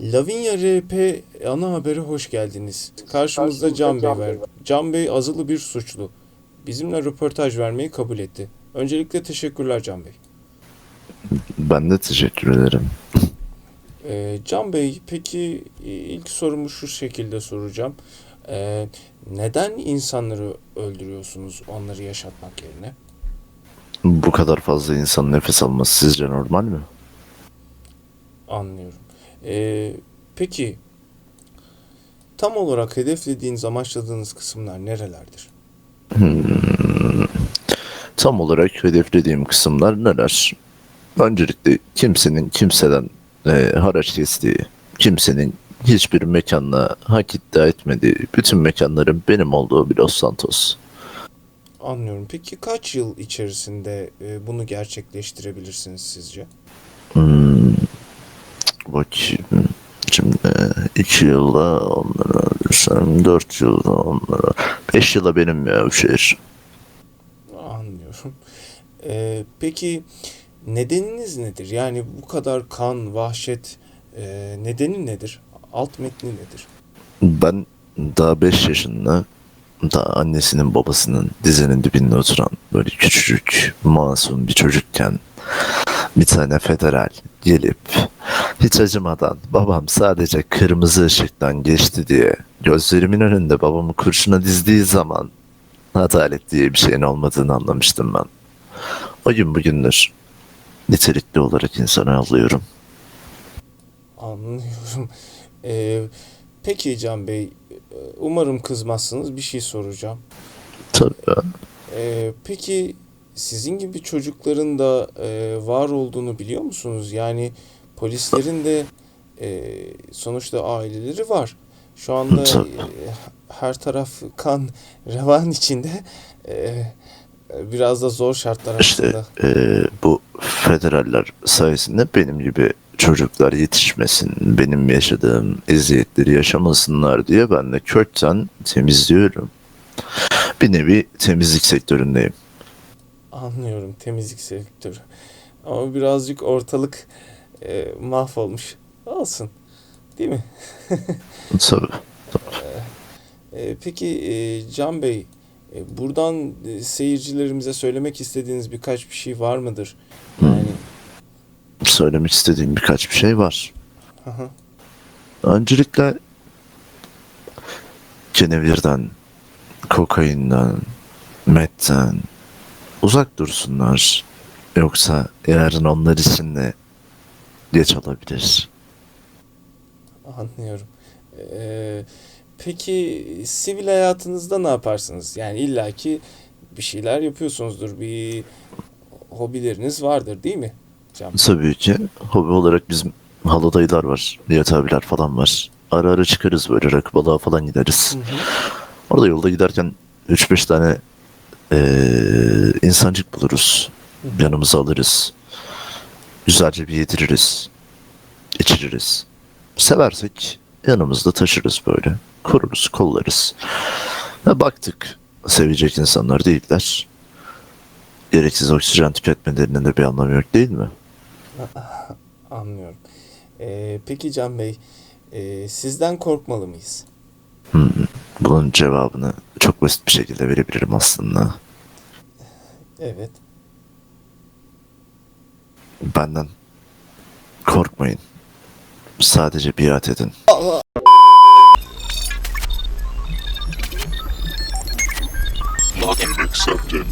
Lavinia RP ana habere hoş geldiniz. Karşımızda Can Bey var. Can Bey azılı bir suçlu. Bizimle röportaj vermeyi kabul etti. Öncelikle teşekkürler Can Bey. Ben de teşekkür ederim. Ee, Can Bey peki e, ilk sorumu şu şekilde soracağım. Ee, neden insanları öldürüyorsunuz onları yaşatmak yerine? Bu kadar fazla insan nefes alması sizce normal mi? Anlıyorum. Ee, peki tam olarak hedeflediğiniz, amaçladığınız kısımlar nerelerdir? Tam olarak hedeflediğim kısımlar neler? Öncelikle kimsenin kimseden e, haraç kestiği, kimsenin hiçbir mekanla hak iddia etmediği, bütün mekanların benim olduğu bir Los Santos. Anlıyorum. Peki kaç yıl içerisinde e, bunu gerçekleştirebilirsiniz sizce? Hmm, bakayım. Şimdi iki yılda onlara düşsem, dört yılda onlara, beş yıla benim ya bu şehir. Anlıyorum. Ee, peki nedeniniz nedir? Yani bu kadar kan, vahşet e, nedeni nedir? Alt metni nedir? Ben daha 5 yaşında daha annesinin babasının dizinin dibinde oturan böyle küçücük masum bir çocukken bir tane federal gelip hiç acımadan babam sadece kırmızı ışıktan geçti diye gözlerimin önünde babamı kurşuna dizdiği zaman adalet diye bir şeyin olmadığını anlamıştım ben. O gün bugündür nitelikli olarak insanı avlıyorum. Anlıyorum. Ee, peki Can Bey, umarım kızmazsınız. Bir şey soracağım. Tabii. Ee, peki sizin gibi çocukların da e, var olduğunu biliyor musunuz? Yani polislerin de e, sonuçta aileleri var. Şu anda e, her taraf kan revan içinde. E, biraz da zor şartlar İşte altında. e, bu federaller sayesinde benim gibi çocuklar yetişmesin, benim yaşadığım eziyetleri yaşamasınlar diye ben de kökten temizliyorum. Bir nevi temizlik sektöründeyim. Anlıyorum temizlik sektörü. Ama birazcık ortalık e, mahvolmuş. Olsun. Değil mi? Tabii. E, peki e, Can Bey, e, buradan e, seyircilerimize söylemek istediğiniz birkaç bir şey var mıdır? Yani Söylemek istediğim birkaç bir şey var. hı hı, Öncelikle kenevirden, kokainden, metten uzak dursunlar. Yoksa yarın onlar için de geç olabilir. anlıyorum. E, peki sivil hayatınızda ne yaparsınız? Yani illaki bir şeyler yapıyorsunuzdur. Bir hobileriniz vardır değil mi Can? Tabii ki hobi olarak bizim halı dayılar var, Nihat abiler falan var. Ara ara çıkarız böyle rakı balığa falan gideriz. Hı hı. Orada yolda giderken 3-5 tane eee insancık buluruz. Yanımıza alırız. Güzelce bir yediririz. içiririz. Seversek yanımızda taşırız böyle. Koruruz, kollarız. Ve baktık sevecek insanlar değiller. Gereksiz oksijen tüketmelerinin de bir anlamı yok değil mi? Anlıyorum. E, peki Can Bey, e, sizden korkmalı mıyız? Bunun cevabını çok basit bir şekilde verebilirim aslında. Evet. Benden korkmayın. Sadece biat edin. Login accepted.